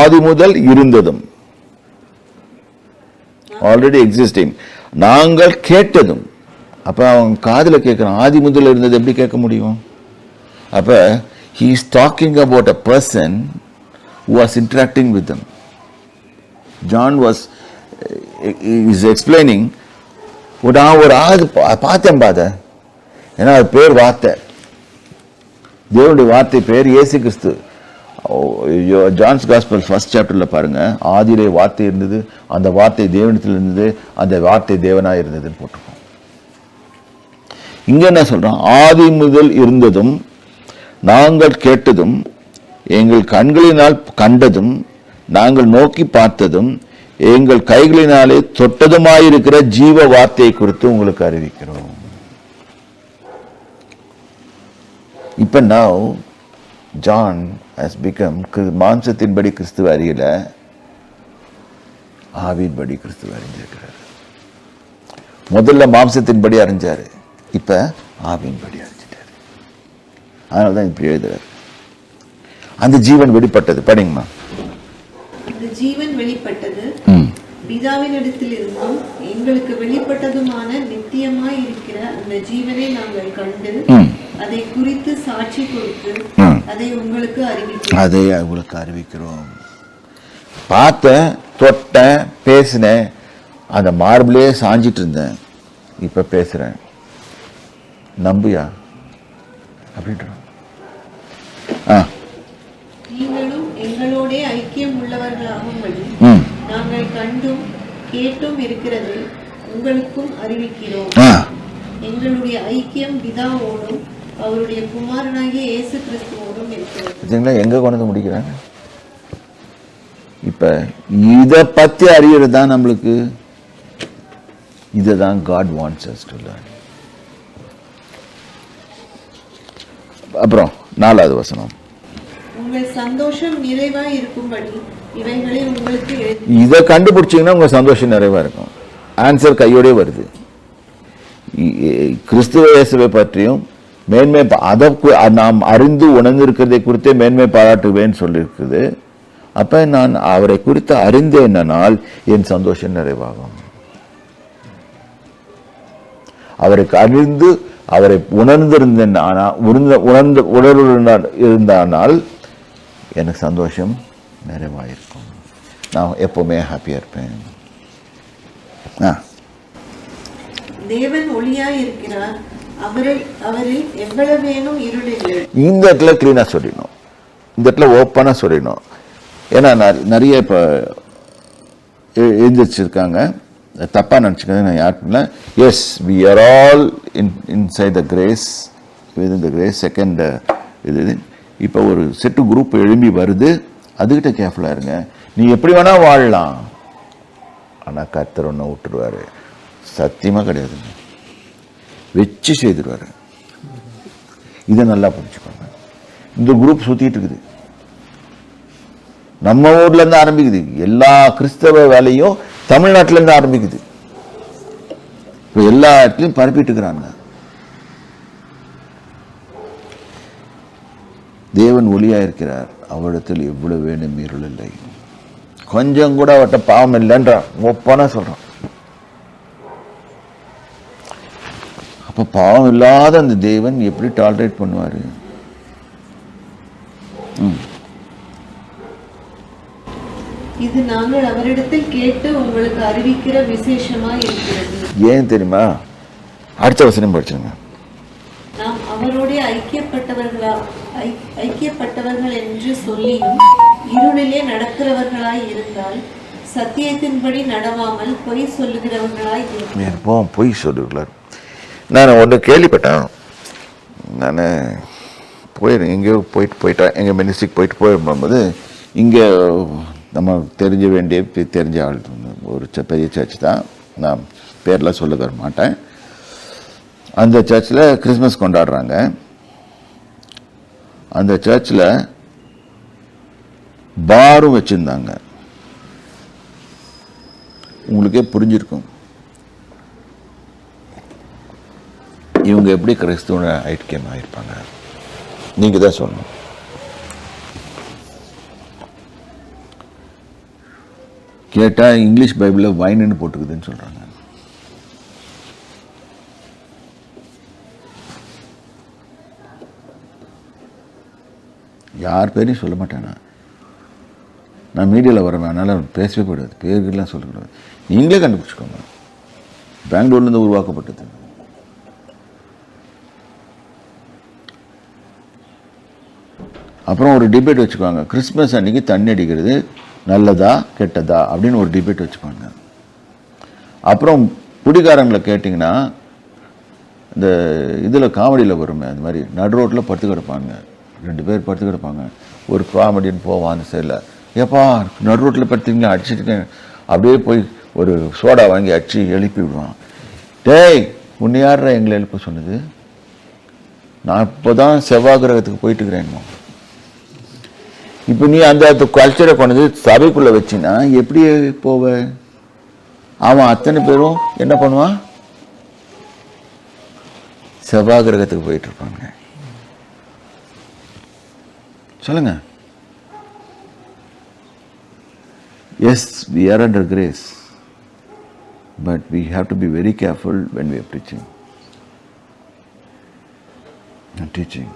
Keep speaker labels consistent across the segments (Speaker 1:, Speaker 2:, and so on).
Speaker 1: ஆதி முதல் இருந்ததும் already existing நாங்கள் கேட்டதும் அப்ப அவங்க காதில் கேட்கணும் ஆதி முதல் இருந்தது எப்படி கேட்க முடியும் அப்ப he is talking about a person who was interacting with them John was is explaining நான் ஒரு ஆது பார்த்தேன் பாத ஏன்னா அது பேர் வார்த்தை தேவனுடைய வார்த்தை பேர் இயேசு கிறிஸ்து ஜான்ஸ் காஸ்பல் ஃபர்ஸ்ட் சாப்டரில் பாருங்கள் ஆதியிலே வார்த்தை இருந்தது அந்த வார்த்தை தேவனத்தில் இருந்தது அந்த வார்த்தை தேவனாக இருந்ததுன்னு போட்டிருக்கோம் இங்கே என்ன சொல்கிறோம் ஆதி முதல் இருந்ததும் நாங்கள் கேட்டதும் எங்கள் கண்களினால் கண்டதும் நாங்கள் நோக்கி பார்த்ததும் எங்கள் கைகளினாலே தொட்டதுமாயிருக்கிற ஜீவ வார்த்தையை குறித்து உங்களுக்கு அறிவிக்கிறோம் இப்போ நான் ஜான் ஹஸ் பிகம் மாம்சத்தின்படி கிறிஸ்துவ அறியல ஆவியின்படி கிறிஸ்துவ அறிஞ்சிருக்கிறார் முதல்ல மாம்சத்தின்படி அறிஞ்சார் இப்போ ஆவியின்படி அறிஞ்சிட்டார் அதனால தான் இப்படி எழுதுறார் அந்த ஜீவன் வெளிப்பட்டது படிங்கம்மா
Speaker 2: ஜீவன் வெளிப்பட்டது பிதாவின் இடத்தில் இருந்தும் எங்களுக்கு வெளிப்பட்டதுமான நித்தியமாய் இருக்கிற அந்த ஜீவனை நாங்கள் கண்டு அதை குறித்து சாட்சி கொடுத்து அதை உங்களுக்கு
Speaker 1: அறிவிக்கிறோம் அதை உங்களுக்கு அறிவிக்கிறோம் பார்த்தேன் தொட்டேன் பேசினேன் அந்த மார்பிளே சாஞ்சிட்டு இருந்தேன் இப்போ பேசுறேன் நம்புயா அப்படின்ற
Speaker 2: ஆ நீங்களும் எங்களோட ஐக்கியம் உள்ளவர்களாகும்படி நாங்கள் கண்டும் கேட்டும் இருக்கிறது உங்களுக்கும் அறிவிக்கிறோம் எங்களுடைய ஐக்கியம் பிதாவோடும் அவருடைய குமாரனாகிய
Speaker 1: கிறிஸ்துவோடும் கொண்டு முடிக்கிறாங்க இப்ப இத பத்தி அறியறது தான் நம்மளுக்கு இதை தான் God wants us to learn அப்புறம் நாலாவது வசனம்
Speaker 2: உங்கள் சந்தோஷம் நிறைவாக இருக்கும்படி இவைகளை உங்களுக்கு
Speaker 1: இதை கண்டுபிடிச்சிங்கன்னா சந்தோஷம் நிறைவா இருக்கும் ஆன்சர் கையோடே வருது கிறிஸ்துவ இயேசுவை பற்றியும் மேன்மை அதை நாம் அறிந்து உணர்ந்திருக்கிறதை குறித்தே மேன்மை பாராட்டுவேன்னு சொல்லியிருக்குது அப்போ நான் அவரை குறித்து அறிந்தேனால் என் சந்தோஷம் நிறைவாகும் அவருக்கு அறிந்து அவரை உணர்ந்திருந்தேன் ஆனால் உணர்ந்த உணர்ந்த உணர்வுடன் இருந்தானால் எனக்கு சந்தோஷம் நிறைவாயிருக்கும் நான் எப்போவுமே ஹாப்பியாக இருப்பேன்
Speaker 2: தேவன் ஒளியாக இருக்கிறார்
Speaker 1: இந்த இடத்துல கிளீனாக சொல்லிடணும் இந்த இடத்துல ஓப்பனாக சொல்லிடணும் ஏன்னா நிறைய இப்போ எழுந்திரிச்சிருக்காங்க தப்பாக நினச்சிக்க நான் யாருக்குன்னா yes we are all in inside the grace with in the grace second இது இப்போ ஒரு செட்டு குரூப் எழும்பி வருது அதுக்கிட்ட கேர்ஃபுல்லாக இருங்க நீ எப்படி வேணால் வாழலாம் ஆனால் கத்தர் ஒன்று விட்டுருவார் சத்தியமாக கிடையாதுங்க வச்சு செய்திருவார் இதை நல்லா புரிஞ்சுக்கோங்க இந்த குரூப் சுற்றிட்டு இருக்குது நம்ம ஊர்லேருந்து ஆரம்பிக்குது எல்லா கிறிஸ்தவ வேலையும் தமிழ்நாட்டிலேருந்து ஆரம்பிக்குது இப்போ எல்லா இடத்துலையும் பரப்பிட்டு இருக்கிறாங்க தேவன் ஒளியாக இருக்கிறார் அவ்விடத்தில் எவ்வளோ வேணும் இருள் இல்லை கொஞ்சம் கூட அவட்ட பாவம் இல்லைன்றான் ஒப்பான சொல்கிறான் அப்போ பாவம் இல்லாத அந்த தேவன் எப்படி டாலரேட் பண்ணுவார்
Speaker 2: இது நாங்கள் அவரிடத்தில் கேட்டு உங்களுக்கு அறிவிக்கிற விசேஷமா
Speaker 1: இருக்கிறது ஏன் தெரியுமா அடுத்த வசனம் படிச்சுங்க
Speaker 2: நாம் அவரோட ஐக்கியப்பட்டவர்களா ஐக்கியப்பட்டவர்கள் என்று சொல்லியும் இருளிலே நடக்கிறவர்களாய் இருந்தால் சத்தியத்தின்படி நடவாமல் பொய் சொல்லுகிறவர்களாய்
Speaker 1: இருப்போம் பொய் சொல்லுகிறார் நான் ஒன்று கேள்விப்பட்டேன் நான் போயிடு எங்கேயோ போயிட்டு போயிட்டேன் எங்கள் மினிஸ்ட்ரிக்கு போயிட்டு போயிடும்போது இங்கே நம்ம தெரிஞ்ச வேண்டிய தெரிஞ்ச ஆள் ஒரு பெரிய சர்ச் தான் நான் பேரில் சொல்ல தர மாட்டேன் அந்த சர்ச்சில் கிறிஸ்மஸ் கொண்டாடுறாங்க அந்த சர்ச்சில் பாரும் வச்சுருந்தாங்க உங்களுக்கே புரிஞ்சிருக்கும் இவங்க எப்படி கிறிஸ்துவன ஐக்கியம் ஆகிருப்பாங்க நீங்கள் தான் சொல்லணும் கேட்டால் இங்கிலீஷ் பைபிளில் வைனுன்னு போட்டுக்குதுன்னு சொல்கிறாங்க யார் பேரையும் சொல்ல மாட்டேன் நான் நான் மீடியாவில் வரேன் அதனால் பேசவே கூடாது பேர்கள்லாம் சொல்லக்கூடாது நீங்களே கண்டுபிடிச்சிக்கோங்க பெங்களூர்லேருந்து உருவாக்கப்பட்டது அப்புறம் ஒரு டிபேட் வச்சுக்குவாங்க கிறிஸ்மஸ் அன்றைக்கி தண்ணி அடிக்கிறது நல்லதா கெட்டதா அப்படின்னு ஒரு டிபேட் வச்சுப்பாங்க அப்புறம் குடிகாரங்களை கேட்டிங்கன்னா இந்த இதில் காமெடியில் வருமே அது மாதிரி நடு ரோட்டில் படுத்து கிடப்பாங்க ரெண்டு பேர் படுத்து கிடப்பாங்க ஒரு காமெடின்னு போவான் அந்த சைடில் ஏப்பா நடு ரோட்டில் படுத்துங்க அடிச்சுட்டுக்கேன் அப்படியே போய் ஒரு சோடா வாங்கி அடிச்சு எழுப்பி விடுவான் டேய் உன்னை எங்களை எழுப்ப சொன்னது நான் இப்போ தான் செவ்வாய் கிரகத்துக்கு போயிட்டுக்கிறேன்மா இப்போ நீ அந்த கல்ச்சரை கொண்டு சபைக்குள்ளே வச்சின்னா எப்படி போவ அவன் அத்தனை பேரும் என்ன பண்ணுவான் கிரகத்துக்கு போயிட்டு இருப்பாங்க சொல்லுங்க yes we are under grace but we have to be very careful when we are teaching teaching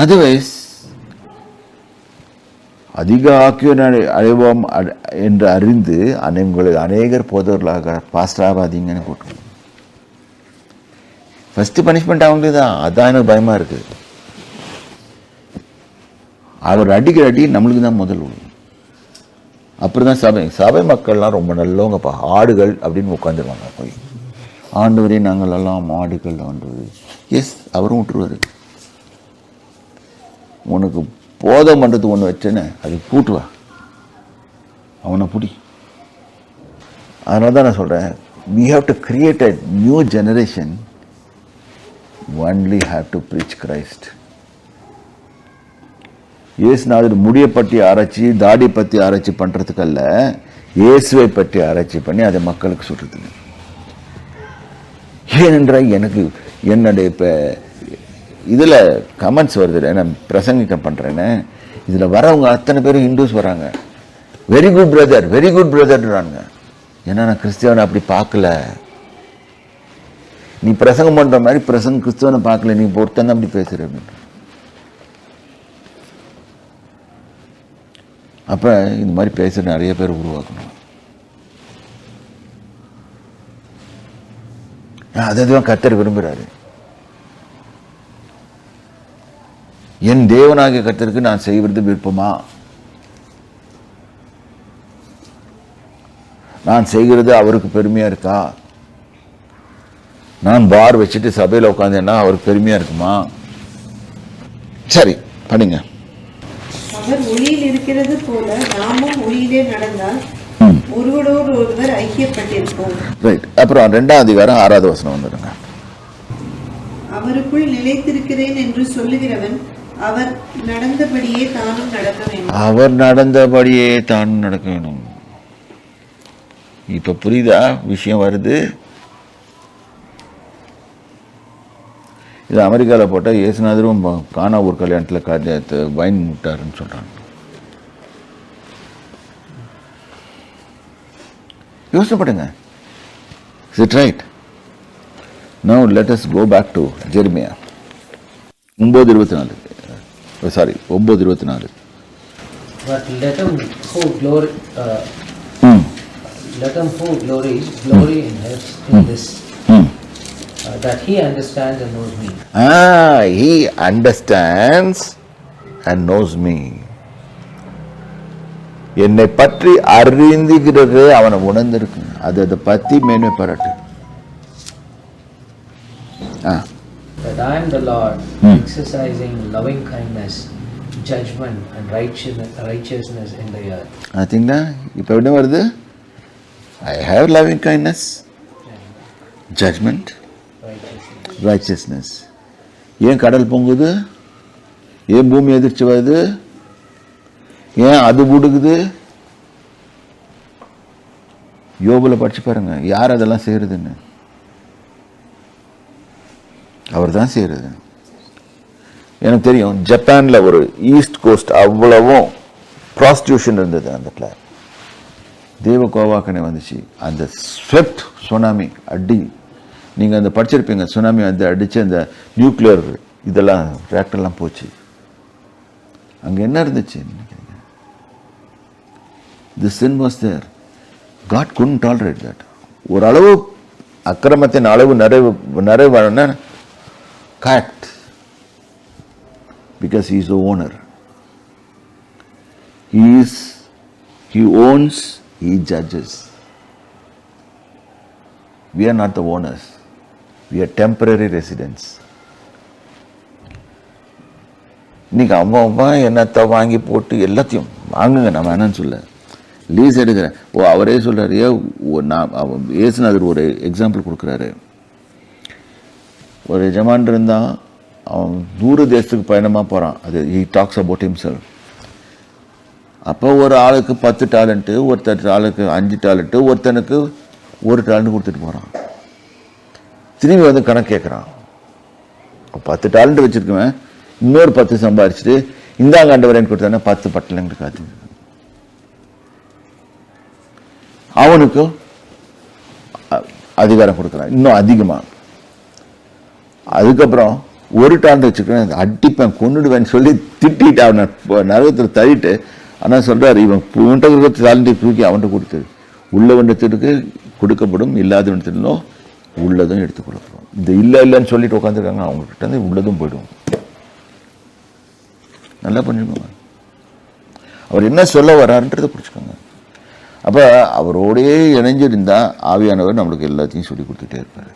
Speaker 1: otherwise அதிக ஆக்கியோர் அழைவோம் என்று அறிந்து உங்களை அநேகர் போதவர்களாக பாஸ்டாகாதீங்கன்னு போட்டு ஃபஸ்ட்டு பனிஷ்மெண்ட் அவங்களுக்கு தான் அதான் எனக்கு பயமாக இருக்குது அவர் அடிக்கிற அடி நம்மளுக்கு தான் முதல் உள்ள அப்புறம் தான் சபை சபை மக்கள்லாம் ரொம்ப நல்லவங்கப்பா ஆடுகள் அப்படின்னு உட்காந்துருவாங்க போய் வரையும் நாங்கள் எல்லாம் ஆடுகள் ஆண்டு எஸ் அவரும் விட்டுருவார் உனக்கு போதை பண்ணுறதுக்கு ஒன்று வச்சேன்னு அது கூட்டுவா அவனை பிடி அதனால தான் நான் சொல்கிறேன் we have to create a new generation only have to preach Christ இயேசுநாதர் முடியை பற்றி ஆராய்ச்சி தாடி பற்றி ஆராய்ச்சி பண்ணுறதுக்கல்ல இயேசுவை பற்றி ஆராய்ச்சி பண்ணி அதை மக்களுக்கு சொல்கிறதுக்கு ஏனென்றால் எனக்கு என்னுடைய இப்போ இதில் கமெண்ட்ஸ் வருது நான் பிரசங்கிக்க பண்ணுறேன்னு இதில் வரவங்க அத்தனை பேரும் ஹிந்துஸ் வராங்க very good brother very good பிரதர்ன்றானுங்க ஏன்னா நான் கிறிஸ்தவனை அப்படி பார்க்கல நீ பிரசங்கம் பண்ணுற மாதிரி பிரசங்க கிறிஸ்தவனை பார்க்கல நீ ஒருத்தன் அப்படி பேசுகிற அப்படின்னு அப்போ இந்த மாதிரி பேசுகிற நிறைய பேர் உருவாக்கணும் அதான் கத்தர் விரும்புகிறாரு என் தேவனாகிய கத்திற்கு நான் செய்வது விருப்பமா நான் செய்கிறது அவருக்கு பெருமையாக இருக்கா நான் பார் வச்சுட்டு சபையில் உட்காந்தேன்னா அவருக்கு பெருமையாக இருக்குமா சரி
Speaker 2: பண்ணுங்க அவர் ஒளியில் இருக்கிறது போல நாமும் ஒளியிலே நடந்தால் ஒருவரோடு ஒருவர் ஐக்கியப்பட்டிருப்போம்
Speaker 1: ரைட் அப்புறம் ரெண்டாம் அதிகாரம் ஆறாவது வசனம் வந்துடுங்க
Speaker 2: அவருக்குள் நிலைத்திருக்கிறேன் என்று சொல்லுகிறவன் அவர் நடந்தபடியே தானும் நடக்க வேண்டும் அவர் நடந்தபடியே தானும் நடக்க வேணும்
Speaker 1: இப்ப புரியுதா விஷயம் வருது இது அமெரிக்காவில் போட்டால் இயேசுநாதரும் கானா ஊர் கல்யாணத்தில் காரியத்தை வைன் முட்டாருன்னு சொல்கிறாங்க யோசனைப்படுங்க is it right no let us go back to Jeremiah ஒம்பது இருபத்தி நாலு சாரி ஒம்பது இருபத்தி நாலு என்னை பற்றி அறிந்துகிறது அவனை உணர்ந்திருக்கு அது அதை பத்தி மேன்மை பாராட்டு
Speaker 3: ஆ that I am the Lord, mm. exercising loving kindness, judgment and righteousness, righteousness in the earth.
Speaker 1: பார்த்தீங்களா இப்போ என்ன வருது I have loving kindness judgment righteousness ஏன் கடல் பொங்குது ஏன் பூமி எதிர்ச்சி வருது ஏன் அது முடுக்குது யோபில் படிச்சு பாருங்க யார் அதெல்லாம் செய்கிறதுன்னு அவர் தான் செய்கிறது எனக்கு தெரியும் ஜப்பானில் ஒரு ஈஸ்ட் கோஸ்ட் அவ்வளவும் ப்ராஸ்டியூஷன் இருந்தது அந்த இடத்துல தேவ கோவாக்கனை வந்துச்சு அந்த ஸ்வெப்ட் சுனாமி அடி நீங்கள் அந்த படிச்சிருப்பீங்க சுனாமி வந்து அடித்து அந்த நியூக்ளியர் இதெல்லாம் ரேக்டர்லாம் போச்சு அங்கே என்ன இருந்துச்சு நினைக்கிறீங்க the sin was there God can tolerate that ஓரளவு அக்கிரமத்தின் அளவு நிறைவு நிறைவு cat because he is the owner. He is, he owns, he judges. We are not the owners. We are temporary residents. இன்னைக்கு அவன் அவன் என்னத்தை வாங்கி போட்டு எல்லாத்தையும் வாங்குங்க நான் வேணும்னு சொல்ல லீஸ் எடுக்கிறேன் ஓ அவரே சொல்கிறாரு ஏ நான் பேசினது ஒரு எக்ஸாம்பிள் கொடுக்குறாரு ஒரு எஜமான் இருந்தால் அவன் தூர தேசத்துக்கு பயணமாக போகிறான் அது ஹி டாக்ஸ் அபவுட் செல் அப்போ ஒரு ஆளுக்கு பத்து டேலண்ட்டு ஒருத்தர் ஆளுக்கு அஞ்சு டேலண்ட்டு ஒருத்தனுக்கு ஒரு டேலண்ட் கொடுத்துட்டு போகிறான் திரும்பி வந்து கணக்கு கேட்குறான் பத்து டேலண்ட் வச்சுருக்குவேன் இன்னொரு பத்து சம்பாரிச்சுட்டு இந்தாங்க ஆண்டவரேன்னு கொடுத்தானே பத்து பட்டலங்க காத்து அவனுக்கு அதிகாரம் கொடுக்குறான் இன்னும் அதிகமாக அதுக்கப்புறம் ஒரு டான் வச்சுக்கணும் அடிப்பேன் கொண்டுடுவேன்னு சொல்லி திட்டிட்டு அவனை நரகத்தில் தள்ளிட்டு ஆனால் சொல்கிறார் இவன் உன்ட்ட இருக்கிற தாண்டி தூக்கி அவன்கிட்ட கொடுத்தது உள்ள வண்டத்திற்கு கொடுக்கப்படும் இல்லாத வண்டத்திலும் உள்ளதும் எடுத்து கொடுப்போம் இந்த இல்லை இல்லைன்னு சொல்லிட்டு உட்காந்துருக்காங்க அவங்கக்கிட்ட வந்து உள்ளதும் போயிடும் நல்லா பண்ணிடுவாங்க அவர் என்ன சொல்ல வர்றாருன்றதை பிடிச்சிக்கோங்க அப்போ அவரோடையே இணைஞ்சிருந்தால் ஆவியானவர் நம்மளுக்கு எல்லாத்தையும் சொல்லி கொடுத்துட்டே இருப்பார்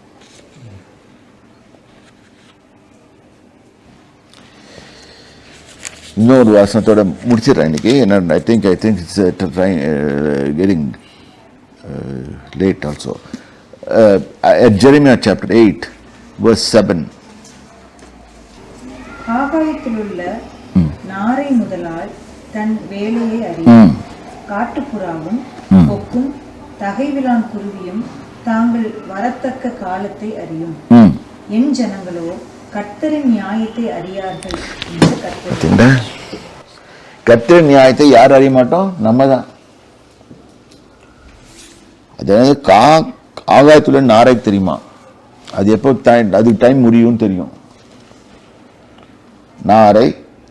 Speaker 1: இன்னொரு வாசனத்தோட முடிச்சிடுறேன் இன்றைக்கி I think I think it's getting late also Jeremiah chapter eight verse seven
Speaker 2: ஆகாயத்தில் உள்ள நாரை முதலால் தன் வேலையை அறியும் காட்டுப்புறாவும் கொக்கும் தகைவிலான் குருவியும் தாங்கள் வரத்தக்க காலத்தை அறியும் என் ஜனங்களோ கர்த்தரின் நியாயத்தை அறியார்கள்
Speaker 1: நியாயத்தை யார் அறிய மாட்டோம் நம்ம தான் அதாவது கா ஆகாயத்துல நாரை தெரியுமா அது எப்போ அது டைம் முடியும்னு தெரியும் நாரை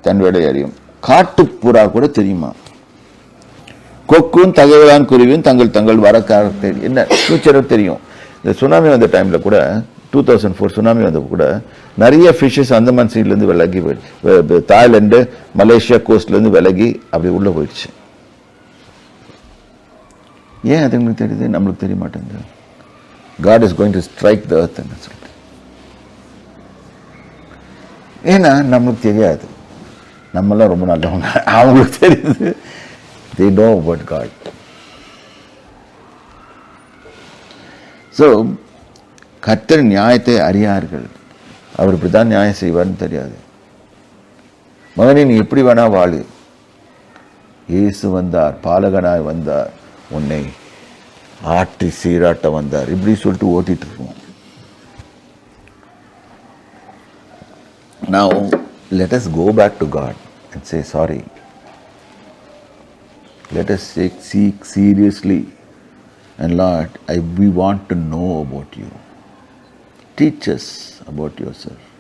Speaker 1: தன் வேலை அறியும் காட்டுப்புறா கூட தெரியுமா கொக்கும் தகவலான் குருவியும் தங்கள் தங்கள் வர காரத்தை என்ன ஃபியூச்சரும் தெரியும் இந்த சுனாமி வந்த டைம்ல கூட டூ தௌசண்ட் ஃபோர் சுனாமி வந்தப்போ கூட நிறைய ஃபிஷ்ஷஸ் அந்தமான் சீட்லேருந்து விலகி போயிடுச்சு தாய்லாண்டு மலேசியா கோஸ்ட்லேருந்து விலகி அப்படி உள்ளே போயிடுச்சு ஏன் அது உங்களுக்கு தெரியுது நம்மளுக்கு தெரிய மாட்டேங்குது God is going to strike the அர்த்ன்னு சொல்லிட்டு ஏன்னா நம்மளுக்கு தெரியாது நம்மளாம் ரொம்ப நல்லவங்க அவங்களுக்கு தெரியுது டோ காட் ஸோ கர்த்தர் நியாயத்தை அறியார்கள் அவர் இப்படி தான் நியாயம் செய்வார்னு தெரியாது மகனே நீ எப்படி வேணா வாழு இயேசு வந்தார் பாலகனாய் வந்தார் உன்னை ஆற்றி சீராட்ட வந்தார் இப்படி சொல்லிட்டு ஓட்டிட்டு இருக்கோம் நான் let us go back to God and say sorry let us seek seriously and Lord I we want to know about you teach us about yourself.